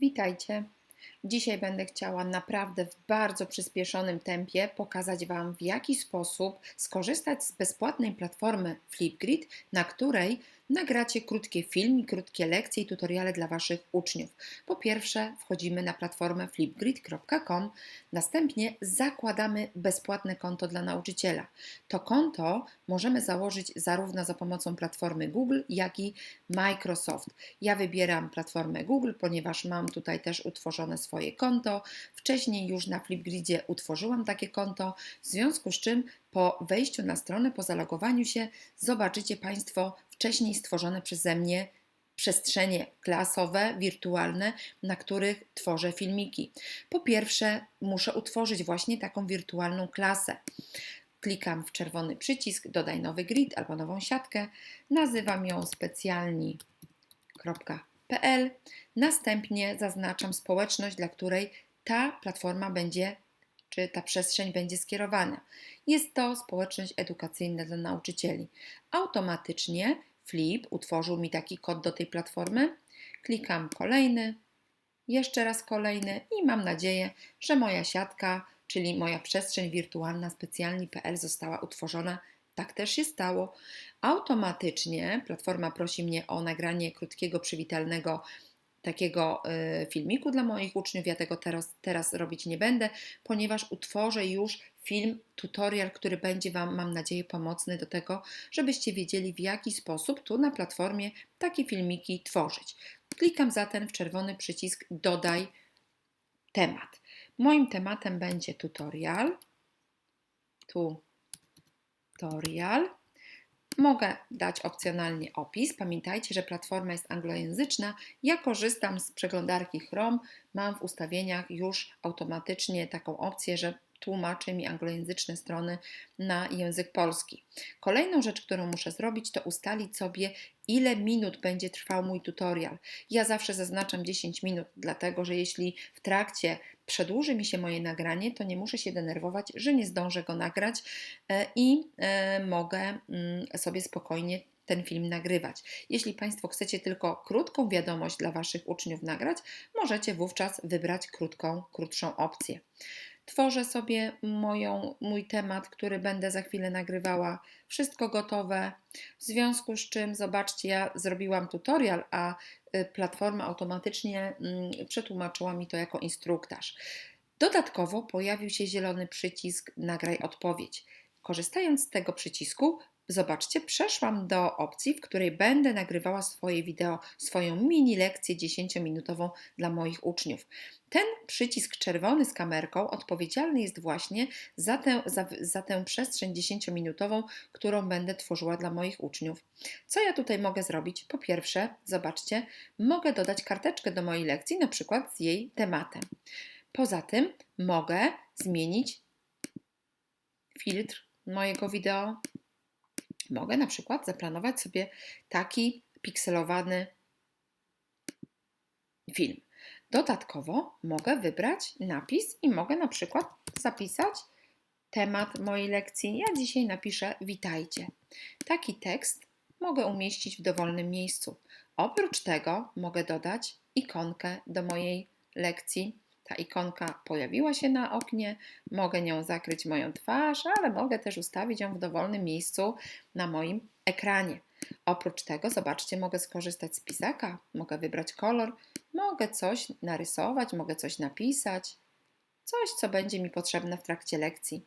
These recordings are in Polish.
Witajcie. Dzisiaj będę chciała naprawdę w bardzo przyspieszonym tempie pokazać Wam, w jaki sposób skorzystać z bezpłatnej platformy Flipgrid, na której nagracie krótkie filmy, krótkie lekcje i tutoriale dla Waszych uczniów. Po pierwsze, wchodzimy na platformę flipgrid.com, następnie zakładamy bezpłatne konto dla nauczyciela. To konto możemy założyć zarówno za pomocą platformy Google, jak i Microsoft. Ja wybieram platformę Google, ponieważ mam tutaj też utworzone swoje konto. Wcześniej już na Flipgridzie utworzyłam takie konto, w związku z czym po wejściu na stronę, po zalogowaniu się, zobaczycie Państwo wcześniej stworzone przeze mnie przestrzenie klasowe, wirtualne, na których tworzę filmiki. Po pierwsze, muszę utworzyć właśnie taką wirtualną klasę. Klikam w czerwony przycisk, dodaj nowy grid albo nową siatkę, nazywam ją specjalni.pl. Następnie zaznaczam społeczność, dla której ta platforma będzie czy ta przestrzeń będzie skierowana. Jest to społeczność edukacyjna dla nauczycieli. Automatycznie Flip utworzył mi taki kod do tej platformy. Klikam kolejny, jeszcze raz kolejny i mam nadzieję, że moja siatka, czyli moja przestrzeń wirtualna specjalni.pl została utworzona. Tak też się stało. Automatycznie platforma prosi mnie o nagranie krótkiego, przywitalnego takiego y, filmiku dla moich uczniów. Ja tego teraz, teraz robić nie będę, ponieważ utworzę już film, tutorial, który będzie Wam, mam nadzieję, pomocny do tego, żebyście wiedzieli, w jaki sposób tu na platformie takie filmiki tworzyć. Klikam zatem w czerwony przycisk Dodaj temat. Moim tematem będzie tutorial. Tutorial. Mogę dać opcjonalnie opis. Pamiętajcie, że platforma jest anglojęzyczna. Ja korzystam z przeglądarki Chrome. Mam w ustawieniach już automatycznie taką opcję, że tłumaczy mi anglojęzyczne strony na język polski. Kolejną rzecz, którą muszę zrobić, to ustalić sobie, ile minut będzie trwał mój tutorial. Ja zawsze zaznaczam 10 minut, dlatego że jeśli w trakcie przedłuży mi się moje nagranie, to nie muszę się denerwować, że nie zdążę go nagrać e, i e, mogę mm, sobie spokojnie ten film nagrywać. Jeśli Państwo chcecie tylko krótką wiadomość dla Waszych uczniów nagrać, możecie wówczas wybrać krótką, krótszą opcję. Tworzę sobie moją, mój temat, który będę za chwilę nagrywała. Wszystko gotowe. W związku z czym, zobaczcie, ja zrobiłam tutorial, a y, platforma automatycznie mm, przetłumaczyła mi to jako instruktaż. Dodatkowo pojawił się zielony przycisk Nagraj odpowiedź. Korzystając z tego przycisku, Zobaczcie, przeszłam do opcji, w której będę nagrywała swoje wideo, swoją mini lekcję 10-minutową dla moich uczniów. Ten przycisk czerwony z kamerką odpowiedzialny jest właśnie za tę, za, za tę przestrzeń 10-minutową, którą będę tworzyła dla moich uczniów. Co ja tutaj mogę zrobić? Po pierwsze, zobaczcie, mogę dodać karteczkę do mojej lekcji, na przykład z jej tematem. Poza tym mogę zmienić filtr mojego wideo, Mogę na przykład zaplanować sobie taki pikselowany film. Dodatkowo mogę wybrać napis i mogę na przykład zapisać temat mojej lekcji. Ja dzisiaj napiszę Witajcie. Taki tekst mogę umieścić w dowolnym miejscu. Oprócz tego mogę dodać ikonkę do mojej lekcji ta ikonka pojawiła się na oknie, mogę nią zakryć moją twarz, ale mogę też ustawić ją w dowolnym miejscu na moim ekranie. Oprócz tego, zobaczcie, mogę skorzystać z pisaka, mogę wybrać kolor, mogę coś narysować, mogę coś napisać, coś, co będzie mi potrzebne w trakcie lekcji.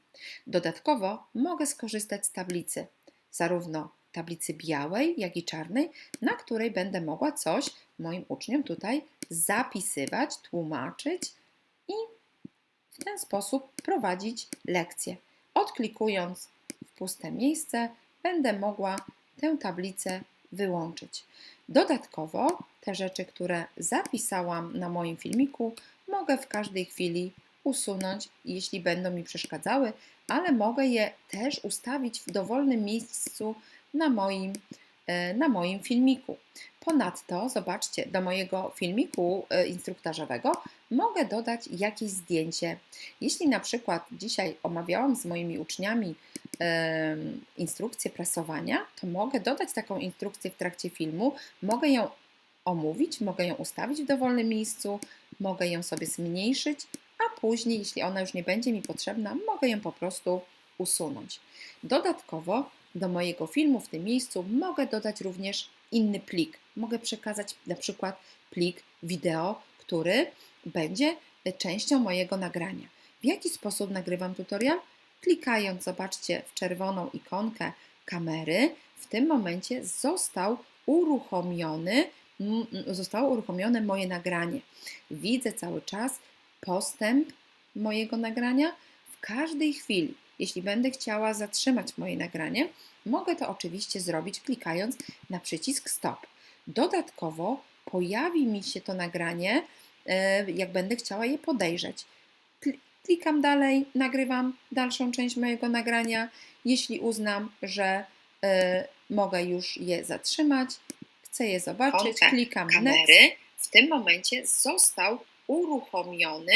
Dodatkowo mogę skorzystać z tablicy, zarówno tablicy białej, jak i czarnej, na której będę mogła coś moim uczniom tutaj zapisywać, tłumaczyć i w ten sposób prowadzić lekcję. Odklikując w puste miejsce, będę mogła tę tablicę wyłączyć. Dodatkowo te rzeczy, które zapisałam na moim filmiku, mogę w każdej chwili usunąć, jeśli będą mi przeszkadzały, ale mogę je też ustawić w dowolnym miejscu na moim, na moim filmiku. Ponadto, zobaczcie, do mojego filmiku e, instruktażowego mogę dodać jakieś zdjęcie. Jeśli na przykład dzisiaj omawiałam z moimi uczniami e, instrukcję prasowania, to mogę dodać taką instrukcję w trakcie filmu, mogę ją omówić, mogę ją ustawić w dowolnym miejscu mogę ją sobie zmniejszyć, a później, jeśli ona już nie będzie mi potrzebna, mogę ją po prostu usunąć. Dodatkowo do mojego filmu w tym miejscu mogę dodać również inny plik. Mogę przekazać na przykład plik wideo, który będzie częścią mojego nagrania. W jaki sposób nagrywam tutorial? Klikając, zobaczcie, w czerwoną ikonkę kamery, w tym momencie został uruchomiony, zostało uruchomione moje nagranie. Widzę cały czas postęp mojego nagrania w każdej chwili. Jeśli będę chciała zatrzymać moje nagranie, mogę to oczywiście zrobić klikając na przycisk stop. Dodatkowo pojawi mi się to nagranie, e, jak będę chciała je podejrzeć. Klikam dalej, nagrywam dalszą część mojego nagrania. Jeśli uznam, że y, mogę już je zatrzymać, chcę je zobaczyć, klikam kamery. Next. W tym momencie został uruchomiony,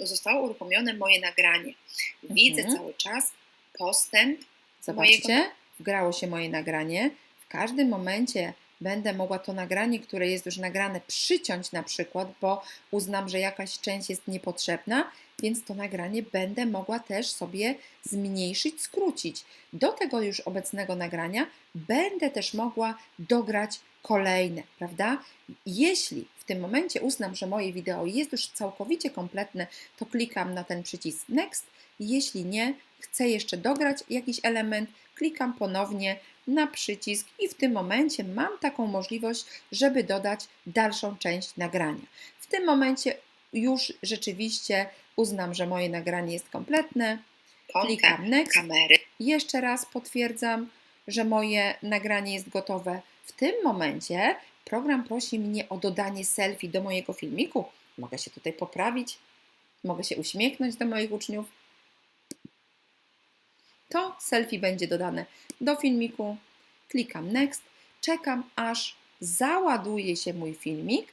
zostało uruchomione moje nagranie. Widzę mhm. cały czas postęp. Zobaczcie, mojego... wgrało się moje nagranie. W każdym momencie będę mogła to nagranie, które jest już nagrane, przyciąć na przykład, bo uznam, że jakaś część jest niepotrzebna, więc to nagranie będę mogła też sobie zmniejszyć, skrócić. Do tego już obecnego nagrania będę też mogła dograć kolejne, prawda? Jeśli w tym momencie uznam, że moje wideo jest już całkowicie kompletne, to klikam na ten przycisk Next. Jeśli nie, chcę jeszcze dograć jakiś element, klikam ponownie na przycisk i w tym momencie mam taką możliwość, żeby dodać dalszą część nagrania. W tym momencie już rzeczywiście uznam, że moje nagranie jest kompletne. Klikam Next. Kamery. Jeszcze raz potwierdzam, że moje nagranie jest gotowe. W tym momencie program prosi mnie o dodanie selfie do mojego filmiku. Mogę się tutaj poprawić, mogę się uśmiechnąć do moich uczniów. To selfie będzie dodane do filmiku. Klikam Next. Czekam aż załaduje się mój filmik.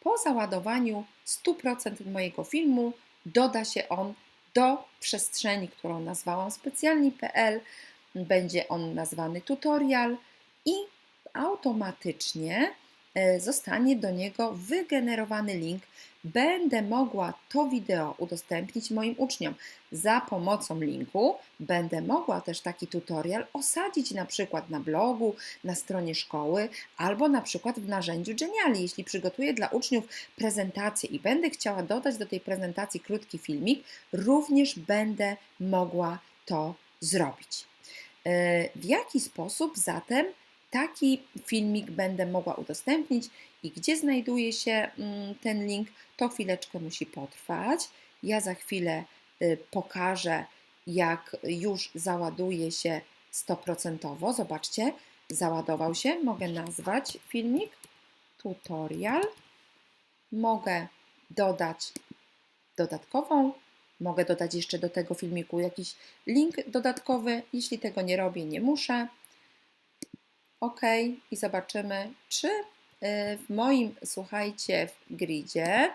Po załadowaniu 100% mojego filmu doda się on do przestrzeni, którą nazwałam specjalnie.pl. Będzie on nazwany tutorial i automatycznie e, zostanie do niego wygenerowany link. Będę mogła to wideo udostępnić moim uczniom. Za pomocą linku będę mogła też taki tutorial osadzić na przykład na blogu, na stronie szkoły albo na przykład w narzędziu Geniali. Jeśli przygotuję dla uczniów prezentację i będę chciała dodać do tej prezentacji krótki filmik, również będę mogła to zrobić. E, w jaki sposób zatem taki filmik będę mogła udostępnić i gdzie znajduje się mm, ten link, to chwileczkę musi potrwać. Ja za chwilę y, pokażę, jak już załaduje się 100%. Zobaczcie, załadował się. Mogę nazwać filmik tutorial. Mogę dodać dodatkową. Mogę dodać jeszcze do tego filmiku jakiś link dodatkowy. Jeśli tego nie robię, nie muszę. OK i zobaczymy, czy w moim, słuchajcie, w gridzie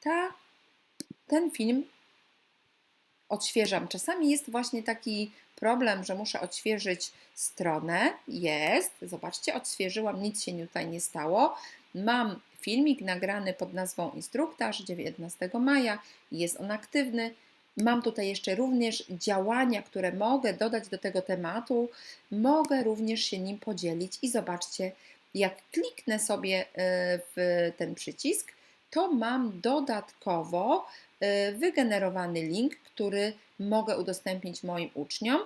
ta, ten film odświeżam. Czasami jest właśnie taki problem, że muszę odświeżyć stronę. Jest, zobaczcie, odświeżyłam, nic się tutaj nie stało. Mam filmik nagrany pod nazwą Instruktaż 19 maja, jest on aktywny. Mam tutaj jeszcze również działania, które mogę dodać do tego tematu. Mogę również się nim podzielić i zobaczcie, jak kliknę sobie e, w ten przycisk, to mam dodatkowo e, wygenerowany link, który mogę udostępnić moim uczniom.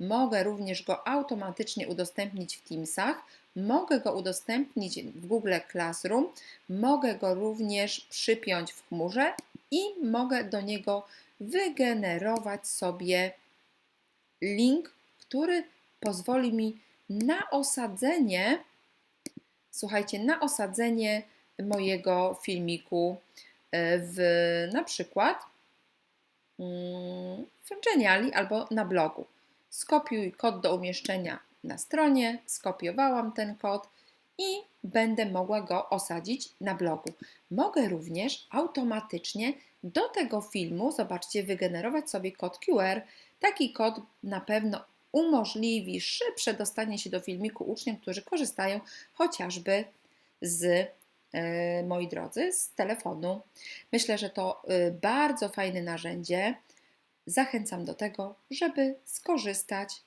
Mogę również go automatycznie udostępnić w Teamsach, mogę go udostępnić w Google Classroom, mogę go również przypiąć w chmurze i mogę do niego wygenerować sobie link, który pozwoli mi na osadzenie, słuchajcie, na osadzenie mojego filmiku e, w na przykład mm, w Geniali albo na blogu. Skopiuj kod do umieszczenia na stronie, skopiowałam ten kod i będę mogła go osadzić na blogu. Mogę również automatycznie do tego filmu, zobaczcie, wygenerować sobie kod QR. Taki kod na pewno umożliwi szybsze dostanie się do filmiku uczniom, którzy korzystają chociażby z e, moi drodzy, z telefonu. Myślę, że to e, bardzo fajne narzędzie. Zachęcam do tego, żeby skorzystać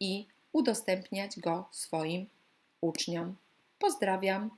i udostępniać go swoim uczniom. Pozdrawiam.